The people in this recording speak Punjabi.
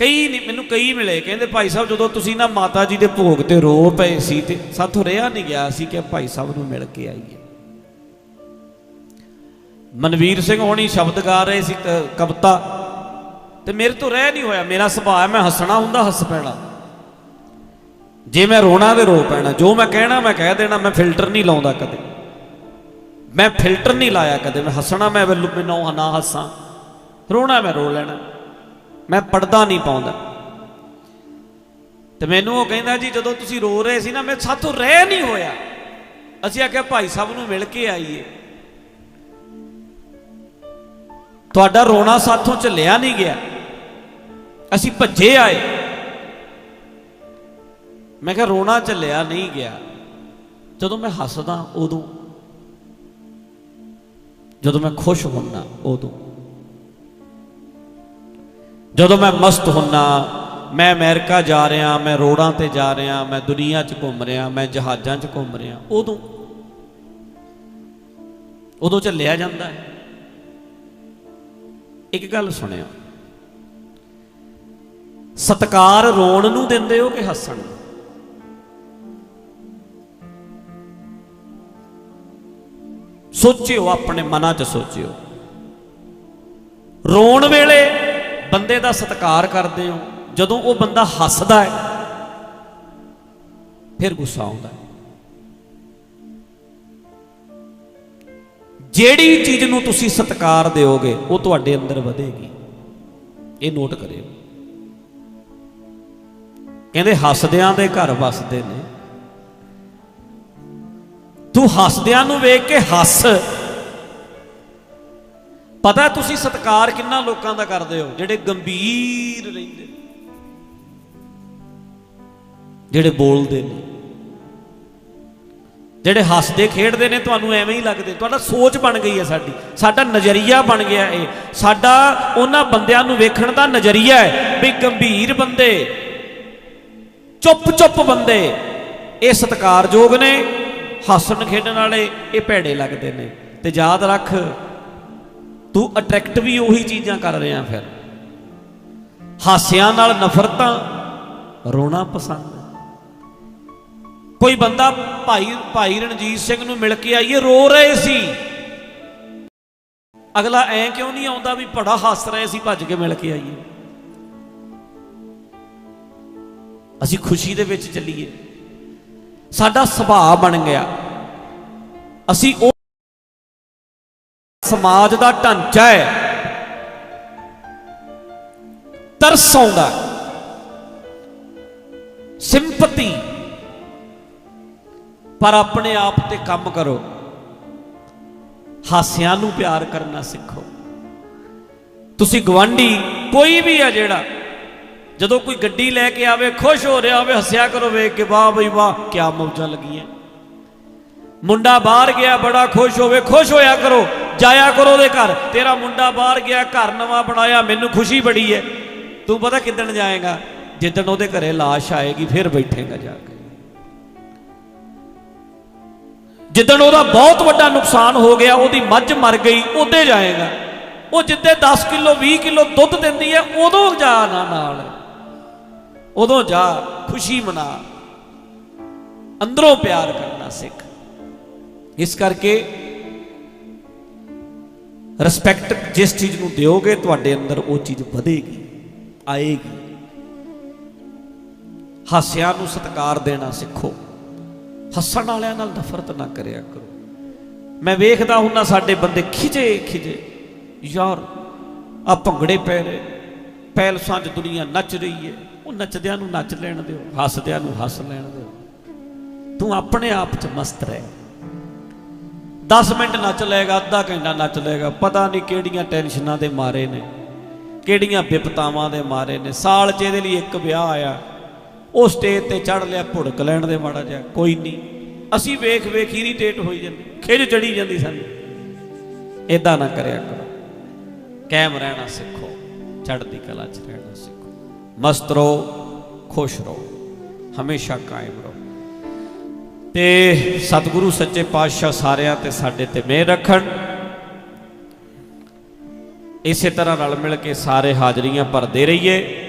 ਕਈ ਨਹੀਂ ਮੈਨੂੰ ਕਈ ਮਿਲੇ, ਕਹਿੰਦੇ ਭਾਈ ਸਾਹਿਬ ਜਦੋਂ ਤੁਸੀਂ ਨਾ ਮਾਤਾ ਜੀ ਦੇ ਭੋਗ ਤੇ ਰੋ ਪਏ ਸੀ ਤੇ ਸਾਥੋਂ ਰਿਹਾ ਨਹੀਂ ਗਿਆ ਸੀ ਕਿ ਭਾਈ ਸਾਹਿਬ ਨੂੰ ਮਿਲ ਕੇ ਆਈਏ। ਮਨਵੀਰ ਸਿੰਘ ਹੋਣੀ ਸ਼ਬਦ ਗਾ ਰਹੇ ਸੀ, ਕ- ਕਵਿਤਾ। ਤੇ ਮੇਰੇ ਤੋਂ ਰਹਿ ਨਹੀਂ ਹੋਇਆ, ਮੇਰਾ ਸੁਭਾਅ, ਮੈਂ ਹੱਸਣਾ ਹੁੰਦਾ, ਹੱਸ ਪੈਣਾ। ਜੇ ਮੈਂ ਰੋਣਾ ਤੇ ਰੋ ਪੈਣਾ, ਜੋ ਮੈਂ ਕਹਿਣਾ, ਮੈਂ ਕਹਿ ਦੇਣਾ, ਮੈਂ ਫਿਲਟਰ ਨਹੀਂ ਲਾਉਂਦਾ ਕਦੇ। ਮੈਂ ਫਿਲਟਰ ਨਹੀਂ ਲਾਇਆ ਕਦੇ, ਮੈਂ ਹੱਸਣਾ, ਮੈਂ ਵੱਲੋਂ ਮੈਨੂੰ ਨਾ ਹੱਸਾਂ। ਰੋਣਾ, ਮੈਂ ਰੋ ਲੈਣਾ। ਮੈਂ ਪੜਦਾ ਨਹੀਂ ਪਾਉਂਦਾ। ਤੇ ਮੈਨੂੰ ਉਹ ਕਹਿੰਦਾ ਜੀ, ਜਦੋਂ ਤੁਸੀਂ ਰੋ ਰਹੇ ਸੀ ਨਾ, ਮੈਂ ਸਾਥੋਂ ਰਹਿ ਨਹੀਂ ਹੋਇਆ। ਅਸੀਂ ਆਖਿਆ, ਭਾਈ ਸਾਹਿਬ ਨੂੰ ਮਿਲ ਕੇ ਆਈਏ। ਤੁਹਾਡਾ ਰੋਣਾ ਸਾਥੋਂ ਝੱਲਿਆ ਨਹੀਂ ਗਿਆ। ਅਸੀਂ ਭੱਜੇ ਆਏ। ਮੈਂ ਕਿਹਾ, ਰੋਣਾ ਝੱਲਿਆ ਨਹੀਂ ਗਿਆ। ਜਦੋਂ ਮੈਂ ਹੱਸਦਾ ਉਦੋਂ। ਜਦੋਂ ਮੈਂ ਖੁਸ਼ ਹੁੰਨਾ ਉਦੋਂ। ਜਦੋਂ ਮੈਂ ਮਸਤ ਹੁੰਨਾ, ਮੈਂ ਅਮਰੀਕਾ ਜਾ ਰਿਹਾ, ਮੈਂ ਰੋਡਾਂ ਤੇ ਜਾ ਰਿਹਾ, ਮੈਂ ਦੁਨੀਆ 'ਚ ਘੁੰਮ ਰਿਹਾ, ਮੈਂ ਜਹਾਜ਼ਾਂ 'ਚ ਘੁੰਮ ਰਿਹਾ, ਉਦੋਂ ਉਦੋਂ ਝੱਲਿਆ ਜਾਂਦਾ ਹੈ। ਇੱਕ ਗੱਲ ਸੁਣਿਓ, ਸਤਕਾਰ ਰੋਣ ਨੂੰ ਦਿੰਦੇ ਹੋ ਕਿ ਹੱਸਣ ਨੂੰ? ਸੋਚਿਓ, ਆਪਣੇ ਮਨਾਂ 'ਚ ਸੋਚਿਓ। ਰੋਣ ਵੇਲੇ ਬੰਦੇ ਦਾ ਸਤਿਕਾਰ ਕਰਦੇ ਹੋ, ਜਦੋਂ ਉਹ ਬੰਦਾ ਹੱਸਦਾ ਹੈ, ਫਿਰ ਗੁੱਸਾ ਆਉਂਦਾ ਹੈ। ਜਿਹੜੀ ਚੀਜ਼ ਨੂੰ ਤੁਸੀਂ ਸਤਿਕਾਰ ਦਿਓਗੇ, ਉਹ ਤੁਹਾਡੇ ਅੰਦਰ ਵਧੇਗੀ। ਇਹ ਨੋਟ ਕਰਿਓ। ਕਹਿੰਦੇ, ਹੱਸਦਿਆਂ ਦੇ ਘਰ ਵਸਦੇ ਨੇ। ਤੂੰ ਹੱਸਦਿਆਂ ਨੂੰ ਵੇਖ ਕੇ ਹੱਸ। ਪਤਾ ਤੁਸੀਂ ਸਤਕਾਰ ਕਿੰਨਾ ਲੋਕਾਂ ਦਾ ਕਰਦੇ ਹੋ? ਜਿਹੜੇ ਗੰਭੀਰ ਰਹਿੰਦੇ ਜਿਹੜੇ ਬੋਲਦੇ ਨੇ। ਜਿਹੜੇ ਹੱਸਦੇ, ਖੇਡਦੇ ਨੇ, ਤੁਹਾਨੂੰ ਐਵੇਂ ਹੀ ਲੱਗਦੇ। ਤੁਹਾਡਾ ਸੋਚ ਬਣ ਗਈ ਹੈ ਸਾਡੀ। ਸਾਡਾ ਨਜ਼ਰੀਆ ਬਣ ਗਿਆ ਇਹ। ਸਾਡਾ, ਉਹਨਾਂ ਬੰਦਿਆਂ ਨੂੰ ਵੇਖਣ ਦਾ ਨਜ਼ਰੀਆ ਹੈ ਵੀ ਗੰਭੀਰ ਬੰਦੇ ਚੁੱਪ ਚੁੱਪ ਬੰਦੇ, ਇਹ ਸਤਿਕਾਰਯੋਗ ਨੇ, ਹੱਸਣ, ਖੇਡਣ ਵਾਲੇ, ਇਹ ਭੈੜੇ ਲੱਗਦੇ ਨੇ। ਤੇ ਯਾਦ ਰੱਖ ਤੂੰ ਅਟਰੈਕਟ ਵੀ ਉਹੀ ਚੀਜ਼ਾਂ ਕਰ ਰਿਹਾ ਫਿਰ। ਹਾਸਿਆਂ ਨਾਲ ਨਫ਼ਰਤਾਂ, ਰੋਣਾ ਪਸੰਦ। ਕੋਈ ਬੰਦਾ ਭਾਈ ਭਾਈ ਰਣਜੀਤ ਸਿੰਘ ਨੂੰ ਮਿਲ ਕੇ ਆਈਏ, ਰੋ ਰਹੇ ਸੀ। ਅਗਲਾ ਐ ਕਿਉਂ ਨਹੀਂ ਆਉਂਦਾ ਵੀ ਬੜਾ ਹੱਸ ਰਹੇ ਸੀ, ਭੱਜ ਕੇ ਮਿਲ ਕੇ ਆਈਏ। ਅਸੀਂ ਖੁਸ਼ੀ ਦੇ ਵਿੱਚ ਚੱਲੀਏ। ਸਾਡਾ ਸੁਭਾਅ ਬਣ ਗਿਆ। ਅਸੀਂ ਉਹ ਸਮਾਜ ਦਾ ਢਾਂਚਾ ਹੈ। ਤਰਸ ਆਉਂਦਾ ਸਿੰਪਤੀ। ਪਰ ਆਪਣੇ ਆਪ ਤੇ ਕੰਮ ਕਰੋ। ਹਾਸਿਆਂ ਨੂੰ ਪਿਆਰ ਕਰਨਾ ਸਿੱਖੋ। ਤੁਸੀਂ ਗਵਾਂਢੀ ਕੋਈ ਵੀ ਆ ਜਿਹੜਾ, ਜਦੋਂ ਕੋਈ ਗੱਡੀ ਲੈ ਕੇ ਆਵੇ, ਖੁਸ਼ ਹੋ ਰਿਹਾ ਹੋਵੇ, ਹੱਸਿਆ ਕਰੋ, ਵੇਖ ਕੇ ਵਾਹ ਬਈ ਵਾਹ ਕੀ ਮੌਜਾਂ ਲੱਗੀਆਂ। ਮੁੰਡਾ ਬਾਹਰ ਗਿਆ, ਬੜਾ ਖੁਸ਼ ਹੋਵੇ, ਖੁਸ਼ ਹੋਇਆ ਕਰੋ। ਜਾਇਆ ਕਰੋ ਉਹਦੇ ਘਰ। ਤੇਰਾ ਮੁੰਡਾ ਬਾਹਰ ਗਿਆ, ਘਰ ਨਵਾਂ ਬਣਾਇਆ, ਮੈਨੂੰ ਖੁਸ਼ੀ ਬੜੀ ਹੈ ਤੂੰ ਪਤਾ ਕਿੱਦਣ ਜਾਏਗਾ? ਜਿੱਦਣ ਉਹਦੇ ਘਰੇ ਲਾਸ਼ ਆਏਗੀ, ਫਿਰ ਬੈਠੇਗਾ ਜਾ ਕੇ। ਜਿੱਦਣ ਉਹਦਾ ਬਹੁਤ ਵੱਡਾ ਨੁਕਸਾਨ ਹੋ ਗਿਆ, ਉਹਦੀ ਮੱਝ ਮਰ ਗਈ, ਉਹਦੇ ਜਾਏਗਾ। ਉਹ ਜਿੱਦੇ 10 ਕਿਲੋ 20 ਕਿਲੋ ਦੁੱਧ ਦਿੰਦੀ ਹੈ ਉਦੋਂ ਜਾ ਨਾ ਨਾਲ। ਉਦੋਂ ਜਾ, ਖੁਸ਼ੀ ਮਨਾ। ਅੰਦਰੋਂ ਪਿਆਰ ਕਰਨਾ ਸਿੱਖ। ਇਸ ਕਰਕੇ ਰਿਸਪੈਕਟ ਜਿਸ ਚੀਜ਼ ਨੂੰ ਦਿਓਗੇ, ਤੁਹਾਡੇ ਅੰਦਰ ਉਹ ਚੀਜ਼ ਵਧੇਗੀ, ਆਏਗੀ। ਹਾਸਿਆਂ ਨੂੰ ਸਤਿਕਾਰ ਦੇਣਾ ਸਿੱਖੋ। ਹੱਸਣ ਵਾਲਿਆਂ ਨਾਲ ਨਫ਼ਰਤ ਨਾ ਕਰਿਆ ਕਰੋ। ਮੈਂ ਵੇਖਦਾ ਹੁੰਦਾ ਸਾਡੇ ਬੰਦੇ ਖਿਜੇ ਖਿਜੇ। ਯਾਰ ਆ ਭੰਗੜੇ ਪੈ ਰਹੇ ਪੈਲਸਾਂ 'ਚ ਦੁਨੀਆ ਨੱਚ ਰਹੀ ਹੈ ਉਹ ਨੱਚਦਿਆਂ ਨੂੰ ਨੱਚ ਲੈਣ ਦਿਓ, ਹੱਸਦਿਆਂ ਨੂੰ ਹੱਸ ਲੈਣ ਦਿਓ। ਤੂੰ ਆਪਣੇ ਆਪ 'ਚ ਮਸਤ ਰਹਿ। 10 ਮਿੰਟ ਨੱਚ ਲਏਗਾ, ਅੱਧਾ ਘੰਟਾ ਨੱਚ ਲਏਗਾ, ਪਤਾ ਨਹੀਂ ਕਿਹੜੀਆਂ ਟੈਨਸ਼ਨਾਂ ਦੇ ਮਾਰੇ ਨੇ, ਕਿਹੜੀਆਂ ਵਿਪਤਾਵਾਂ ਦੇ ਮਾਰੇ ਨੇ। ਸਾਲ 'ਚ ਇਹਦੇ ਲਈ ਇੱਕ ਵਿਆਹ ਆਇਆ, ਉਹ ਸਟੇਜ ਤੇ ਚੜ ਲਿਆ ਭੁੜਕ ਲੈਣ ਦੇ ਮਾੜਾ ਜਿਹਾ, ਕੋਈ ਨਹੀਂ। ਅਸੀਂ ਵੇਖ ਵੇਖ ਇਰੀਟੇਟ ਹੋਈ ਜਾਂਦੇ ਖਿਜ ਚੜੀ ਜਾਂਦੀ ਸਾਨੂੰ ਇਦਾਂ ਨਾ ਕਰਿਆ ਕਰੋ। ਕਾਇਮ ਰਹਿਣਾ ਸਿੱਖੋ, ਚੜ੍ਹਦੀ ਕਲਾ 'ਚ ਰਹਿਣਾ ਸਿੱਖੋ। ਮਸਤ ਰਹੋ, ਖੁਸ਼ ਰਹੋ, ਹਮੇਸ਼ਾ ਕਾਇਮ ਰਹੋ। ਤੇ ਸਤਿਗੁਰੂ ਸੱਚੇ ਪਾਤਸ਼ਾਹ ਸਾਰਿਆਂ ਤੇ ਸਾਡੇ ਤੇ ਮਿਹਰ ਰੱਖਣ। ਇਸੇ ਤਰ੍ਹਾਂ ਰਲ ਮਿਲ ਕੇ ਸਾਰੇ ਹਾਜ਼ਰੀਆਂ ਭਰਦੇ ਰਹੀਏ।